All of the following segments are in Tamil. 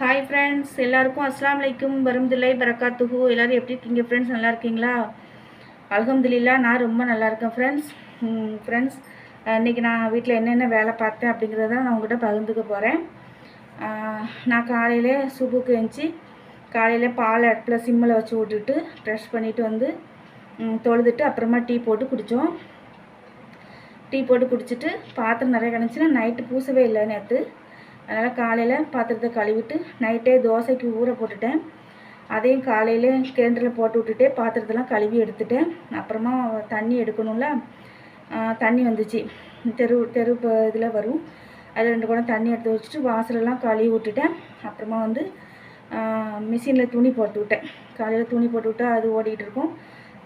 ஹாய் ஃப்ரெண்ட்ஸ் எல்லாருக்கும் அஸ்லாம் வலைக்கும் வரமதுல்லாய் பரக்காத்துஹு எல்லோரும் எப்படி இருக்கீங்க ஃப்ரெண்ட்ஸ் நல்லா இருக்கீங்களா? அலகம்துல்லா நான் ரொம்ப நல்லா இருக்கேன் ஃப்ரெண்ட்ஸ் ஃப்ரெண்ட்ஸ் இன்றைக்கி நான் வீட்டில் என்னென்ன வேலை பார்த்தேன் அப்படிங்கிறத நான் உங்கள்கிட்ட பகிர்ந்துக்க போகிறேன் நான் காலையில் சுபுக்கு எழுந்துச்சி காலையில் பால் அடுப்பில் சிம்மில் வச்சு விட்டுட்டு ப்ரெஷ் பண்ணிவிட்டு வந்து தொழுதுட்டு அப்புறமா டீ போட்டு குடித்தோம் டீ போட்டு குடிச்சிட்டு பாத்திரம் நிறைய கிடந்துச்சுன்னா நைட்டு பூசவே இல்லை நேற்று அதனால் காலையில் பாத்திரத்தை கழுவிட்டு நைட்டே தோசைக்கு ஊற போட்டுட்டேன். அதையும் காலையில் கிணறுல போட்டு விட்டுட்டு பாத்திரத்தெல்லாம் கழுவி எடுத்துட்டேன். அப்புறமா தண்ணி எடுக்கணும்ல? தண்ணி வந்துச்சு. தெரு தெரு இதில் வரும். அதில் ரெண்டு குடம் தண்ணி எடுத்து வச்சுட்டு வாசலெல்லாம் கழுவி விட்டுட்டேன். அப்புறமா வந்து மிஷினில் துணி போட்டு விட்டேன். காலையில் துணி போட்டு விட்டா அது ஓடிக்கிட்டு இருக்கும்.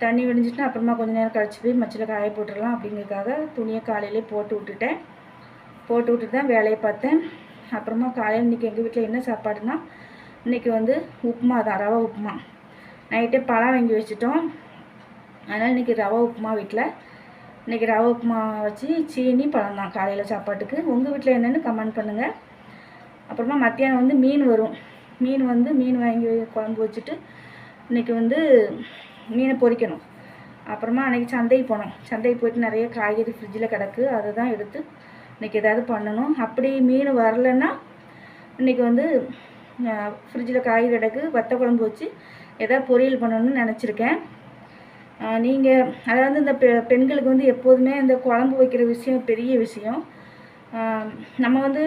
தண்ணி வெடிஞ்சிட்டுனா அப்புறமா கொஞ்ச நேரம் கழிச்சு போய் மச்சில் காய போட்டுடலாம் அப்படிங்கிறதுக்காக துணியை காலையிலே போட்டு விட்டுட்டேன். போட்டு விட்டுட்டு தான் வேலையை பார்த்தேன். அப்புறமா காலையில் இன்றைக்கி எங்கள் வீட்டில் என்ன சாப்பாடுனா இன்றைக்கி வந்து உப்புமா தான் ரவா உப்புமா. நைட்டே பழம் வாங்கி வச்சுட்டோம். அதனால் இன்றைக்கி ரவா உப்புமா வீட்டில் இன்றைக்கி ரவா உப்புமா வச்சு சீனி பழம் தான் காலையில் சாப்பாட்டுக்கு. உங்கள் வீட்டில் என்னென்னு கமெண்ட் பண்ணுங்கள் அப்புறமா மத்தியானம் வந்து மீன் வரும். மீன் வந்து மீன் வாங்கி குழம்பு வச்சுட்டு இன்றைக்கி வந்து மீனை பொரிக்கணும் அப்புறமா அன்றைக்கி சந்தைக்கு போனோம். சந்தைக்கு போயிட்டு நிறைய காய்கறி ஃப்ரிட்ஜில் கிடக்கு. அதை தான் எடுத்து இன்றைக்கி ஏதாவது பண்ணணும். அப்படி மீன் வரலைன்னா இன்றைக்கி வந்து ஃப்ரிட்ஜில் காய்கறி கிடக்கு வத்த குழம்பு வச்சு ஏதாவது பொரியல் பண்ணணும்னு நினச்சிருக்கேன். நீங்கள் அதாவது இந்த பெ பெண்களுக்கு வந்து எப்போதுமே இந்த குழம்பு வைக்கிற விஷயம் பெரிய விஷயம். நம்ம வந்து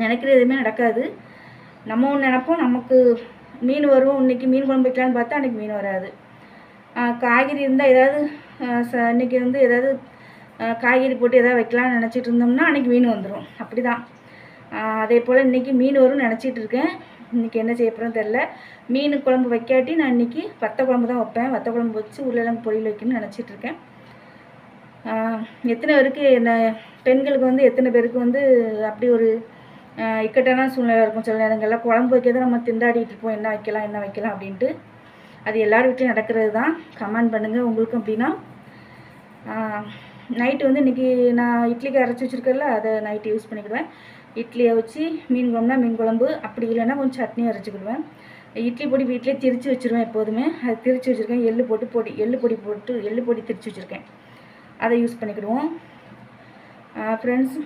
நினைக்கிற எதுவுமே நடக்காது. நம்ம ஒன்று நினப்போம் நமக்கு மீன் வரும் இன்னைக்கு மீன் குழம்பு வைக்கலான்னு பார்த்தா அன்றைக்கி மீன் வராது. காய்கறி இருந்தால் ஏதாவது ச இன்னைக்கு வந்து ஏதாவது காய்கறி போட்டு ஏதாவது வைக்கலாம்னு நினச்சிட்டு இருந்தோம்னா அன்றைக்கி மீன் வந்துடும் அப்படி தான் அதே போல் இன்றைக்கி மீன் வரும்னு நினச்சிட்டு இருக்கேன். இன்றைக்கி என்ன செய்ய தெரில மீன் குழம்பு வைக்காட்டி நான் இன்றைக்கி வத்த குழம்பு தான் வைப்பேன். வத்த குழம்பு வச்சு உருளைக்கிழங்கு பொரியல் வைக்கணும்னு நினச்சிட்டு இருக்கேன். எத்தனை பேருக்கு என்ன பெண்களுக்கு வந்து எத்தனை பேருக்கு வந்து அப்படி ஒரு இக்கட்டான சூழ்நிலை இருக்கும். சில நேரங்களில் குழம்பு வைக்கிறத நம்ம திண்டாடிட்டு இருப்போம். என்ன வைக்கலாம் என்ன வைக்கலாம் அப்படின்ட்டு. அது எல்லார் வீட்லையும் நடக்கிறது தான். கமெண்ட் பண்ணுங்கள் உங்களுக்கும் அப்படின்னா நைட்டு வந்து இன்றைக்கி நான் இட்லிக்கு அரைச்சி வச்சுருக்கல அதை நைட்டு யூஸ் பண்ணிக்கிடுவேன். இட்லியை வச்சு மீன் குழம்புனா மீன் குழம்பு அப்படி இல்லைன்னா கொஞ்சம் சட்னி அரைச்சிக்கிடுவேன் இட்லி பொடி வீட்டிலே திரிச்சு வச்சுருவேன் எப்போதுமே. அது திரிச்சு வச்சுருக்கேன். எள்ளு போட்டு பொடி எள்ளு பொடி போட்டு எள்ளு பொடி திரிச்சு வச்சுருக்கேன். அதை யூஸ் பண்ணிக்கிடுவோம். ஃப்ரெண்ட்ஸ்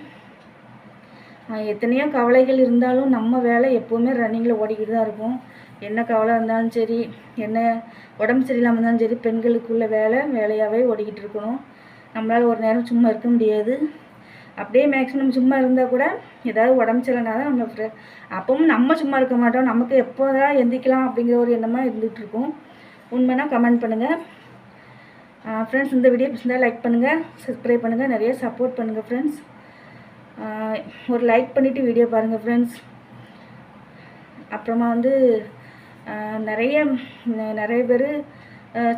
எத்தனையோ கவலைகள் இருந்தாலும் நம்ம வேலை எப்போவுமே ரன்னிங்கில் ஓடிக்கிட்டு தான் இருக்கும். என்ன கவலை இருந்தாலும் சரி என்ன உடம்பு சரியில்லாமல் இருந்தாலும் சரி பெண்களுக்குள்ள வேலை வேலையாகவே ஓடிக்கிட்டு இருக்கணும். நம்மளால் ஒரு நேரம் சும்மா இருக்க முடியாது. அப்படியே மேக்ஸிமம் சும்மா இருந்தால் கூட ஏதாவது உடம்பு சரியில்லைனா தான் நம்ம ஃப்ரெ அப்பவும் நம்ம சும்மா இருக்க மாட்டோம். நமக்கு எப்போ தான் எந்திக்கலாம் அப்படிங்கிற ஒரு எண்ணமாக இருந்துகிட்ருக்கோம் உண்மைனா கமெண்ட் பண்ணுங்கள் ஃப்ரெண்ட்ஸ் இந்த வீடியோ பிடிச்சிருந்தால் லைக் பண்ணுங்கள் சப்ஸ்கிரைப் பண்ணுங்கள் நிறைய சப்போர்ட் பண்ணுங்கள் ஃப்ரெண்ட்ஸ் ஒரு லைக் பண்ணிவிட்டு வீடியோ பாருங்கள் ஃப்ரெண்ட்ஸ் அப்புறமா வந்து நிறைய நிறைய பேர்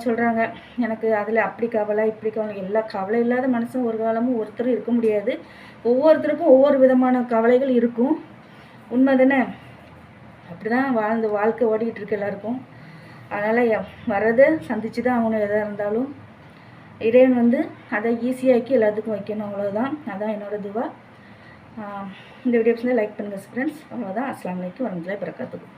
சொல்கிறாங்க எனக்கு அதில் அப்படி கவலை இப்படி கவலை எல்லா கவலை இல்லாத மனுஷன் ஒரு காலமும் ஒருத்தரும் இருக்க முடியாது. ஒவ்வொருத்தருக்கும் ஒவ்வொரு விதமான கவலைகள் இருக்கும். உண்மை தானே? அப்படி தான் வாழ்ந்து வாழ்க்கை ஓடிக்கிட்டு இருக்கு எல்லாருக்கும். அதனால் வர்றதை சந்தித்து தான் அவனும் எதாக இருந்தாலும். இறைவன் வந்து அதை ஈஸியாக்கி எல்லாத்துக்கும் வைக்கணும் அவ்வளோதான் அதான் என்னோடய துவா. இந்த வீடியோ லைக் பண்ணுங்கள் ஃப்ரெண்ட்ஸ் அவ்வளோதான் அஸ்லாம் வலைக்கு வரமத்துல்லாஹி பிறக்காத்துக்கும்